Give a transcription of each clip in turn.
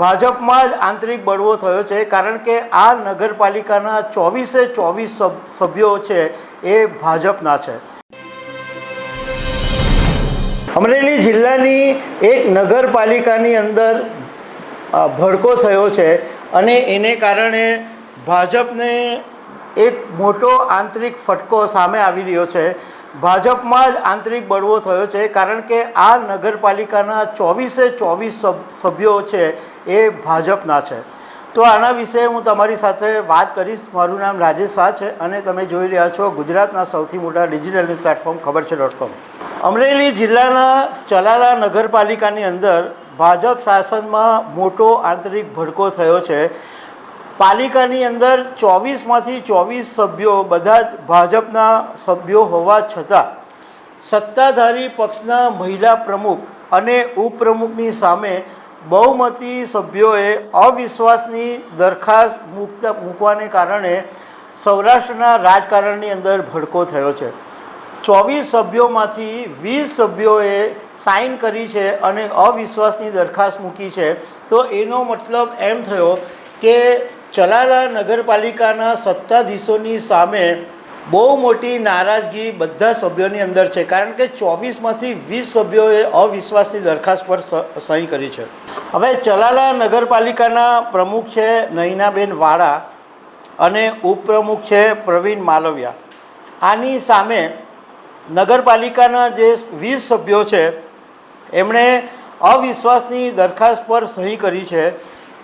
ભાજપમાં જ આંતરિક બળવો થયો છે, કારણ કે આ નગરપાલિકાના ચોવીસે ચોવીસ સભ્યો છે એ ભાજપના છે. અમરેલી જિલ્લાની એક નગરપાલિકાની અંદર ભડકો થયો છે અને એને કારણે ભાજપને એક મોટો આંતરિક ફટકો સામે આવી રહ્યો છે. ભાજપમાં જ આંતરિક બળવો થયો છે, કારણ કે આ નગરપાલિકાના ચોવીસે ચોવીસ સભ્યો છે એ ભાજપના છે. તો આના વિશે હું તમારી સાથે વાત કરીશ. મારું નામ રાજેશ શાહ છે અને તમે જોઈ રહ્યા છો ગુજરાતના સૌથી મોટા ડિજિટલ ન્યૂઝ પ્લેટફોર્મ ખબર છે ડોટ કોમ. અમરેલી જિલ્લાના ચલાલા નગરપાલિકાની અંદર ભાજપ શાસનમાં મોટો આંતરિક ભડકો થયો છે. પાલિકાની અંદર ચોવીસમાંથી ચોવીસ સભ્યો, બધા જ ભાજપના સભ્યો હોવા છતાં સત્તાધારી પક્ષના મહિલા પ્રમુખ અને ઉપપ્રમુખની સામે બહુમતી સભ્યોએ અવિશ્વાસની દરખાસ્ત મૂકતા મૂકવાને કારણે સૌરાષ્ટ્રના રાજકારણની અંદર ભડકો થયો છે. ચોવીસ સભ્યોમાંથી વીસ સભ્યોએ સાઇન કરી છે અને અવિશ્વાસની દરખાસ્ત મૂકી છે. તો એનો મતલબ એમ થયો કે ચલાલા નગરપાલિકાના સત્તાધીશોની સામે બહુ મોટી નારાજગી બધા સભ્યોની અંદર છે. કારણ કે ચોવીસમાંથી વીસ સભ્યોએ અવિશ્વાસની દરખાસ્ત પર સહી કરી છે. હવે ચલાલા નગરપાલિકાના પ્રમુખ છે નયનાબેન વાળા અને ઉપપ્રમુખ છે પ્રવીણ માલવિયા. આની સામે નગરપાલિકાના જે વીસ સભ્યો છે, એમણે અવિશ્વાસની દરખાસ્ત પર સહી કરી છે.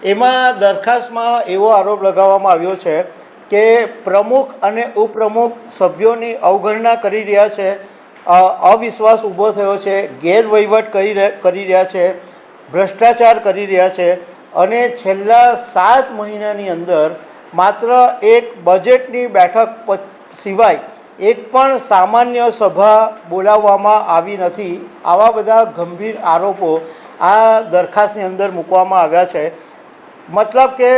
એમાં દરખાસ્તમાં એવો આરોપ લગાવવામાં આવ્યો છે કે પ્રમુખ અને ઉપપ્રમુખ સભ્યોની અવગણના કરી રહ્યા છે. અવિશ્વાસ ઊભો થયો છે, ગેરવહીવટ કરી કરી રહ્યા છે, ભ્રષ્ટાચાર કરી રહ્યા છે અને છેલ્લા સાત મહિનાની અંદર માત્ર એક બજેટની બેઠક સિવાય એક પણ સામાન્ય સભા બોલાવવામાં આવી નથી. આવા બધા ગંભીર આરોપો આ દરખાસ્તની અંદર મૂકવામાં આવ્યા છે. મતલબ કે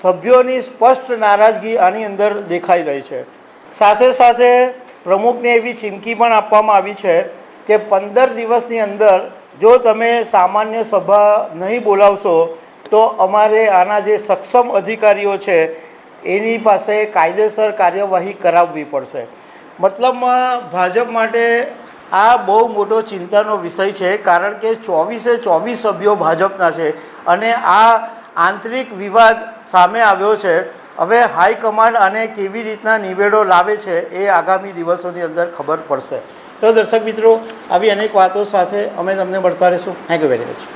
સભ્યોની સ્પષ્ટ નારાજગી આની અંદર દેખાઈ રહી છે. સાથે સાથે પ્રમુખને એવી ચીમકી પણ આપવામાં આવી છે કે પંદર દિવસની અંદર જો તમે સામાન્ય સભા નહીં બોલાવશો, તો અમારે આના જે સક્ષમ અધિકારીઓ છે, એની પાસે કાયદેસર કાર્યવાહી કરાવવી પડશે. મતલબમાં ભાજપ માટે આ બહુ મોટો ચિંતાનો વિષય છે, કારણ કે ચોવીસે ચોવીસ સભ્યો ભાજપના છે અને આ આંતરિક વિવાદ સામે આવ્યો છે. હવે હાઈકમાન્ડ આને કેવી રીતના નિવેડો લાવે છે એ આગામી દિવસોની અંદર ખબર પડશે. તો દર્શક મિત્રો, આવી અનેક વાતો સાથે અમે તમને મળતા રહીશું. Thank you very much